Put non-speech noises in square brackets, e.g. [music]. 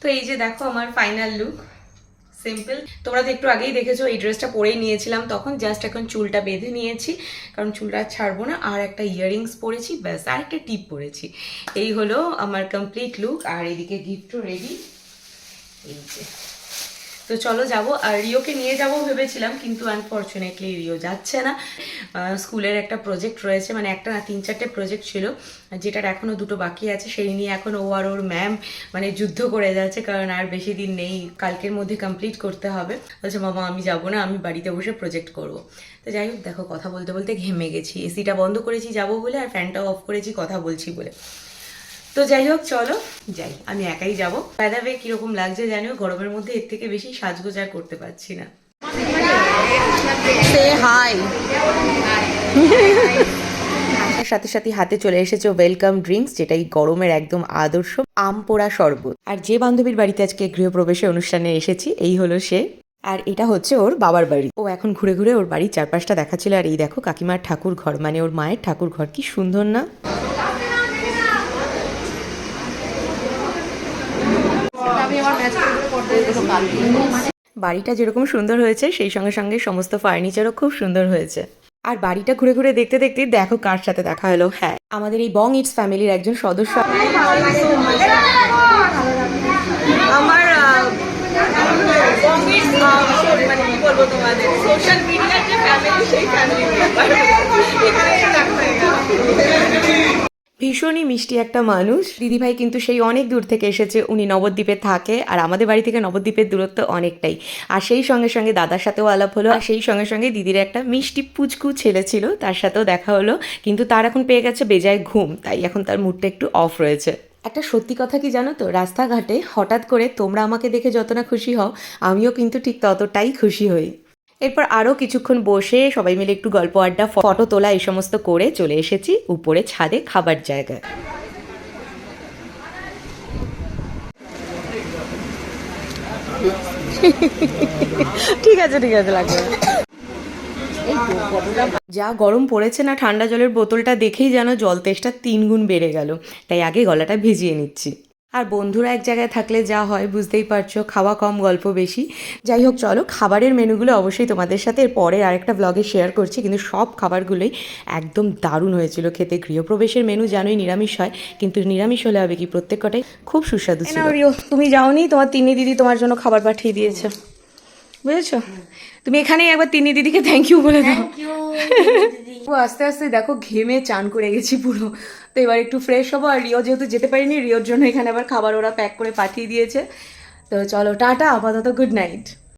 তো এই যে দেখো আমার ফাইনাল লুক সিম্পল তোমরা তো একটু আগেই দেখেছ, এই ড্রেসটা পরেই নিয়েছিলাম, তখন জাস্ট এখন চুলটা বেঁধে নিয়েছি, কারণ চুলটা ছাড়বো না, আর একটা ইয়াররিংস পরেছি, ব্যাস, আর একটা টিপ পরেছি। এই হলো আমার কমপ্লিট লুক আর এদিকে গিফটও রেডি এই যে। তো চলো যাব। আর রিওকে নিয়ে যাব ভেবেছিলাম, কিন্তু আনফর্চুনেটলি রিও যাচ্ছে না। স্কুলের একটা প্রজেক্ট রয়েছে মানে একটা না তিন চারটে প্রজেক্ট ছিল, যেটার এখনও দুটো বাকি আছে। সেই নিয়ে এখন ও আর ওর ম্যাম মানে যুদ্ধ করে যাচ্ছে, কারণ আর বেশি দিন নেই, কালকের মধ্যে কমপ্লিট করতে হবে। বলছে, মামা, আমি যাব না, আমি বাড়িতে বসে প্রজেক্ট করব। তো যাই হোক, দেখো, কথা বলতে বলতে ঘেমে গেছি। এসিটা বন্ধ করেছি, যাব বলে, আর ফ্যানটাও অফ করেছি, কথা বলছি বলে। তো যাই হোক চলো। যাই আমি একাই যাব। দাদাবে কীরকম লাগছে জানিও? গরমের মধ্যে এর থেকে বেশি সাজগোজ আর করতে পারছি না। সে হাই আসার সাথে সাথে হাতে চলে এসেছে ওয়েলকাম ড্রিঙ্কস যেটা এই গরমের একদম আদর্শ আম পোড়া শরবত। আর যে বান্ধবীর বাড়িতে আজকে গৃহপ্রবেশে অনুষ্ঠানে এসেছি এই হলো সে। আর এটা হচ্ছে ওর বাবার বাড়ি। ও এখন ঘুরে ঘুরে ওর বাড়ির চারপাশটা দেখাচ্ছিল। আর এই দেখো কাকিমার ঠাকুর ঘর মানে ওর মায়ের ঠাকুর ঘর কি সুন্দর না? বাড়িটা। যেরকম সুন্দর হয়েছে সেই সঙ্গে সঙ্গে সমস্ত ফার্নিচারও খুব সুন্দর হয়েছে। আর বাড়িটা ঘুরে ঘুরে দেখতে দেখতে দেখো কার সাথে দেখা হলো। হ্যাঁ। আমাদের এই বং ইটস ফ্যামিলির একজন সদস্য। আমার মানে সোশ্যাল মিডিয়ার যে ফ্যামিলি সেই ফ্যামিলি ভীষণই মিষ্টি একটা মানুষ। দিদিভাই কিন্তু সেই অনেক দূর থেকে এসেছে, উনি নবদ্বীপে থাকে আর আমাদের বাড়ি থেকে নবদ্বীপের দূরত্ব অনেকটাই। আর সেই সঙ্গে সঙ্গে দাদার সাথেও আলাপ হলো আর সেই সঙ্গে সঙ্গে দিদির একটা মিষ্টি পুচকু ছেলে ছিল, তার সাথেও দেখা হলো। কিন্তু তার এখন পেয়ে গেছে বেজায় ঘুম, তাই এখন তার মুডটা একটু অফ রয়েছে। একটা সত্যি কথা কি জানো তো? রাস্তাঘাটে হঠাৎ করে তোমরা আমাকে দেখে যত না খুশি হও, আমিও কিন্তু ঠিক ততটাই খুশি হই। এরপর আরও কিছুক্ষণ বসে সবাই মিলে একটু গল্প আড্ডা ফটো তোলা এই সমস্ত করে চলে এসেছি উপরে ছাদে খাবার জায়গায়। [laughs] ঠিক আছে ঠিক আছে লাগবে। যা গরম পড়েছে না ঠান্ডা জলের বোতলটা দেখেই যেন জল তেষ্টা তিন গুণ বেড়ে গেল। তাই আগে গলাটা ভিজিয়ে নিচ্ছি। আর বন্ধুরা এক জায়গায় থাকলে যা হয় বুঝতেই পারছ খাওয়া কম গল্প বেশি। যাই হোক চলো খাবারের মেনুগুলো অবশ্যই তোমাদের সাথে এর পরে আরেকটা ব্লগে শেয়ার করছি কিন্তু সব খাবারগুলোই একদম দারুণ হয়েছিল খেতে। গৃহপ্রবেশের মেনু জানোই নিরামিষ হয় কিন্তু নিরামিষ হলে হবে কি? প্রত্যেক কটাই খুব সুস্বাদু ছিল। তুমি যাওনি? তোমার তিনি দিদি তোমার জন্য খাবার পাঠিয়ে দিয়েছে। বুঝেছ? তুমি এখানেই একবার তিনি দিদিকে থ্যাংক ইউ বলে দাও। ও আস্তে আস্তে দেখো ঘেমে চান করে গেছি পুরো। তো এবার একটু ফ্রেশ হব আর রিও যেহেতু যেতে পারিনি রিওর জন্য এখানে আবার খাবার ওরা প্যাক করে পাঠিয়ে দিয়েছে। তো চলো টাটা আপাতত গুড নাইট